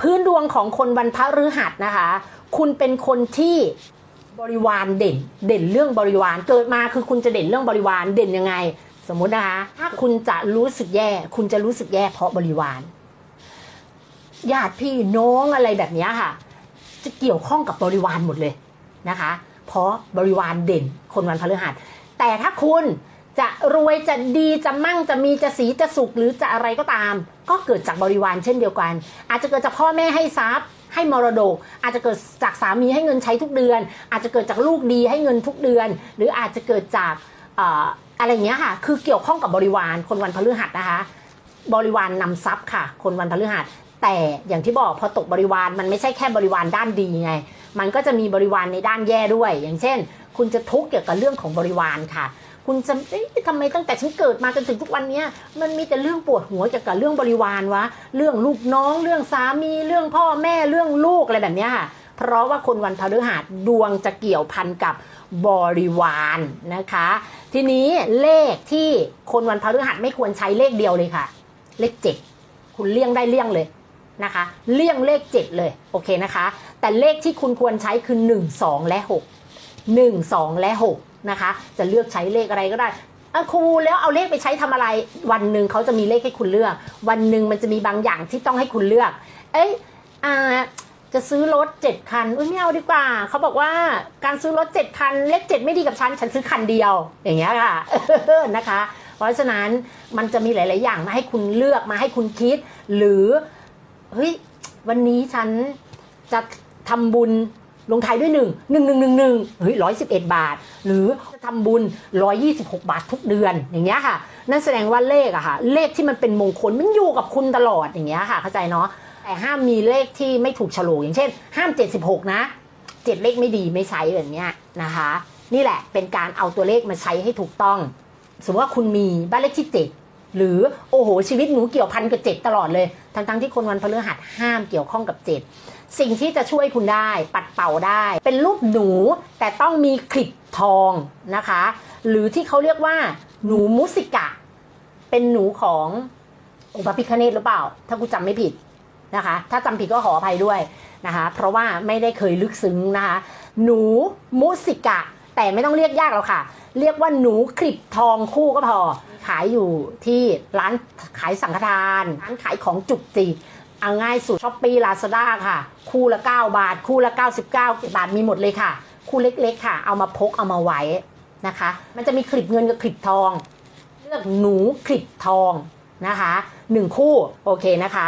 พื้นดวงของคนวันพฤหัสนะคะ คุณเป็นคนที่บริวารเด่น เด่นเรื่องบริวารเกิดมาคือคุณจะเด่นเรื่องบริวารเด่นยังไง สมมุตินะคะ ถ้าคุณจะรู้สึกแย่ คุณจะรู้สึกแย่เพราะบริวารญาติพี่น้องอะไรแบบนี้ค่ะ จะเกี่ยวข้องกับบริวารหมดเลยนะคะ เพราะบริวารเด่นคนวันพฤหัส แต่ถ้าคุณ จะรวยจะดีจะมั่งจะมีจะสีจะสุขหรือจะอะไรก็ตาม ก็เกิดจากบริวารเช่นเดียวกัน อาจจะเกิดจากพ่อแม่ให้ทรัพย์ให้มรดก อาจจะเกิดจากสามีให้เงินใช้ทุกเดือน อาจจะเกิดจากลูกดีให้เงินทุกเดือน หรืออาจจะเกิดจากอะไรเงี้ยค่ะ คือเกี่ยวข้องกับบริวารคนวันพฤหัสนะคะ บริวารนนำทรัพย์ค่ะ คนวันพฤหัส แต่อย่างที่บอกพอตกบริวารมันไม่ใช่แค่บริวารด้านดีไง มันก็จะมีบริวารในด้านแย่ด้วย อย่างเช่น คุณจะทุกข์เกี่ยวกับเรื่องของบริวารค่ะ คุณจะเอ๊ะทำไมตั้งแต่ฉันเกิดมาจนถึงทุกวันเนี้ยมันมีแต่เรื่องปวดหัวเกี่ยวกับเรื่องบริวารวะ เรื่องลูกน้อง เรื่องสามีเรื่องพ่อแม่เรื่องลูกอะไรแบบเนี้ยค่ะเพราะว่าคนวันพฤหัสดวงจะเกี่ยวพันกับบริวารนะคะ ทีนี้เลขที่คนวันพฤหัสไม่ควรใช้เลขเดียวเลยค่ะ เลขเจ็ดคุณเลี่ยงได้เลี่ยงเลยนะคะ เลี่ยงเลขเจ็ดเลยโอเคนะคะ แต่เลขที่คุณควรใช้คือหนึ่งสองและหกหนึ่งสองและหก นะคะ จะเลือกใช้เลขอะไรก็ได้ครูแล้วเอาเลขไปใช้ทำอะไร วันหนึ่งเขาจะมีเลขให้คุณเลือก วันหนึ่งมันจะมีบางอย่างที่ต้องให้คุณเลือก เอ้ยอ่าจะซื้อรถเจ็ดคันอุ้ยไม่เอาดีกว่า เขาบอกว่าการซื้อรถเจ็ดคัน เลขเจ็ดไม่ดีกับฉัน ฉันซื้อคันเดียว อย่างเงี้ยค่ะนะคะ เพราะฉะนั้นมันจะมีหลาย ๆ อย่างมาให้คุณเลือกมาให้คุณคิด หรือเฮ้ยวันนี้ฉันจะทำบุญ ลงท้ายด้วยหนึ่งหนึ่งหนึ่งหนึ่งหนึ่งเฮ้ยร้อยสิบเอ็ดบาท หรือทำบุญร้อยี่สิบหกบาททุกเดือนอย่างเงี้ยค่ะ นั่นแสดงว่าเลขอะค่ะ เลขที่มันเป็นมงคลมันอยู่กับคุณตลอดอย่างเงี้ยค่ะ เข้าใจเนาะแต่ห้ามมีเลขที่ไม่ถูกโฉลกอย่างเช่น ห้าม76นะเจ็ดเลขไม่ดีไม่ใช้แบบเนี้ยนะคะ นี่แหละเป็นการเอาตัวเลขมาใช้ให้ถูกต้อง สมมติว่าคุณมีบ้านเลขที่7 หรือโอ้โหชีวิตหนูเกี่ยวพันกับเจ็ดตลอดเลยทั้งๆที่คนวันพฤหัสห้ามเกี่ยวข้องกับเจ็ดสิ่งที่จะช่วยคุณได้ปัดเป่าได้ เป็นรูปหนูแต่ต้องมีคลิปทองนะคะ หรือที่เขาเรียกว่าหนูมุสิกะ เป็นหนูขององค์พระพิฆเนศหรือเปล่า ถ้ากูจำไม่ผิดนะคะ ถ้าจำผิดก็ขออภัยด้วยนะคะ เพราะว่าไม่ได้เคยลึกซึ้งนะคะ หนูมุสิกะ แต่ไม่ต้องเรียกยากหรอกค่ะ เรียกว่าหนูคลิปทองคู่ก็พอ ขายอยู่ที่ร้านขายสังฆทาน ร้านขายของจุกจิกเอาง่ายสุดช้อปปี้ลาซาด้าค่ะ คู่ละ 9 บาท คู่ละ 99 บาทมีหมดเลยค่ะ คู่เล็กๆค่ะ เอามาพกเอามาไว้นะคะ มันจะมีคลิปเงินกับคลิปทอง เลือกหนูคลิปทองนะคะหนึ่งคู่โอเคนะคะ